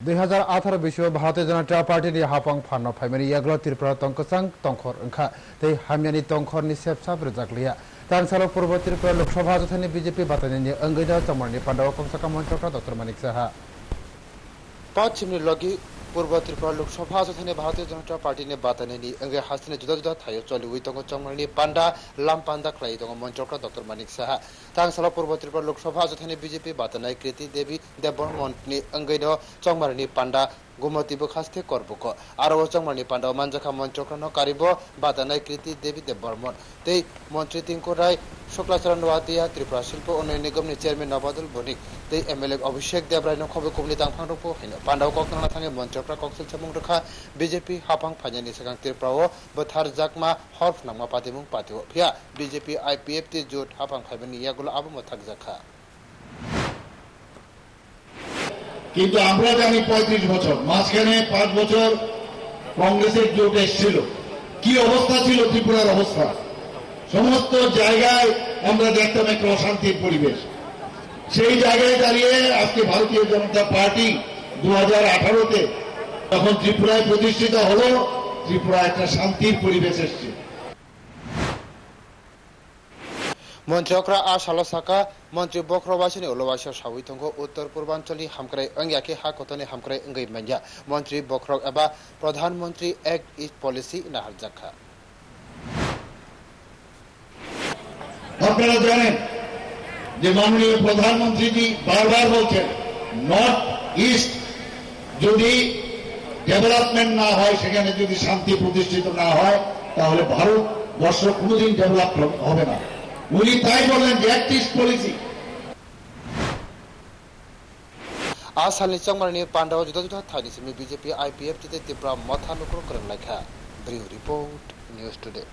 दुई हजार अठार विश्व भारतीय जनता पार्टी हापंग फानो फाइमेरी याग्लो त्रिपुरा तंकसांग तंखर ओंखा तै हामियानि तंखरनि सेबसाब रोजाग्लिया तानसालो पूर्व त्रिपुरा लोकसभा जथानि बीजेपी बातायनि अंगैदा चमरनि पांडव कंसका मंत्रका डॉक्टर मानिक साहा पांच मिनट लगी પૂર્વ ત્રિપુરા લોકસભા તથા ભારતીય જનતા પાર્ટીને બાતાનેની અંગે હાસ્તીને જુદા જુદા થાયો ચોલી ઉઈ તંગ ચંગણી પાંડા લામ પાંડા ખલાઈ તંગ મંચોકરા ડોક્ટર માનિક સાહા તાંગ સલા પૂર્વ ત્રિપુરા લોકસભા તથા બીજેપી બાતાનાઈ કૃતિ દેવી દેવબર્મનની અંગેનો ચંગમારની પાંડા গোমতিব খাস্তে করবক আর ওচংমানি পান্ডব মানজাখা মঞ্চগ্রহণ কারিব বাদানাই কৃতি দেবী দেব বর্মন তেই মন্ত্রী তিঙ্কু রায় শুক্লাচরণ ওয়াতিয়া ত্রিপুরা শিল্প উন্নয়ন নিগমের চেয়ারম্যান নবাদুল বণিক তেই এমএলএ অভিষেক দেবরায় খবর কুমলি দাংফাং রূপ হইন পান্ডব কক্তনা থানে মঞ্চক্রা কক্সল চামুং রেখা বিজেপি হাফাং ফাজানি সেখাং ত্রিপুরাও বথার জাকমা হরফ নামা পাতিমুং পাতিও ফিয়া বিজেপি আইপিএফ তে জোট হাফাং ফাইবেন ইয়াগুলো আবমো থাকজাখা কিন্তু আমরা জানি পঁয়ত্রিশ বছর, মাঝখানে পাঁচ বছর কংগ্রেসের জোট এসেছিল। কি অবস্থা ছিল, ত্রিপুরার অবস্থা? সমস্ত জায়গায় আমরা দেখতাম একটা অশান্তির পরিবেশ। সেই জায়গায় দাঁড়িয়ে আজকে ভারতীয় জনতা পার্টি দু হাজার আঠারোতে যখন ত্রিপুরায় প্রতিষ্ঠিত হলো ত্রিপুরা একটা শান্তির পরিবেশ এসছে। মঞ্চকরা আ সালসাকা মঞ্চ বক্রবাসিনী ওলবাস সাবিতঙ্গ, উত্তর পূর্বাঞ্চলী হামক্রাই অঙ্গাকে হা কতনে হামক্রাই অঙ্গই মাঞ্জা মন্ত্রী বক্র এবা প্রধানমন্ত্রী এক ইস্ট পলিসি নাহারজাখা আপনারা জানেন যে মাননীয় বারবার বলছেন নর্থ ইস্ট যদি ডেভেলপমেন্ট না হয়, সেখানে যদি শান্তি প্রতিষ্ঠিত না হয়, তাহলে ভারতবর্ষ কোনোদিন ডেভেলপ হবে না। উনি তাই বললেন যে অ্যাক্ট ইস্ট পলিসি आ सालनि चंगमारनि पान्डाव जुदा जुदा थानि सिमी बीजेपी आईपीएफ तिते तिप्रा मथा लुक्रो करन लायखा ब्रिउ रिपोर्ट न्यूज टुडे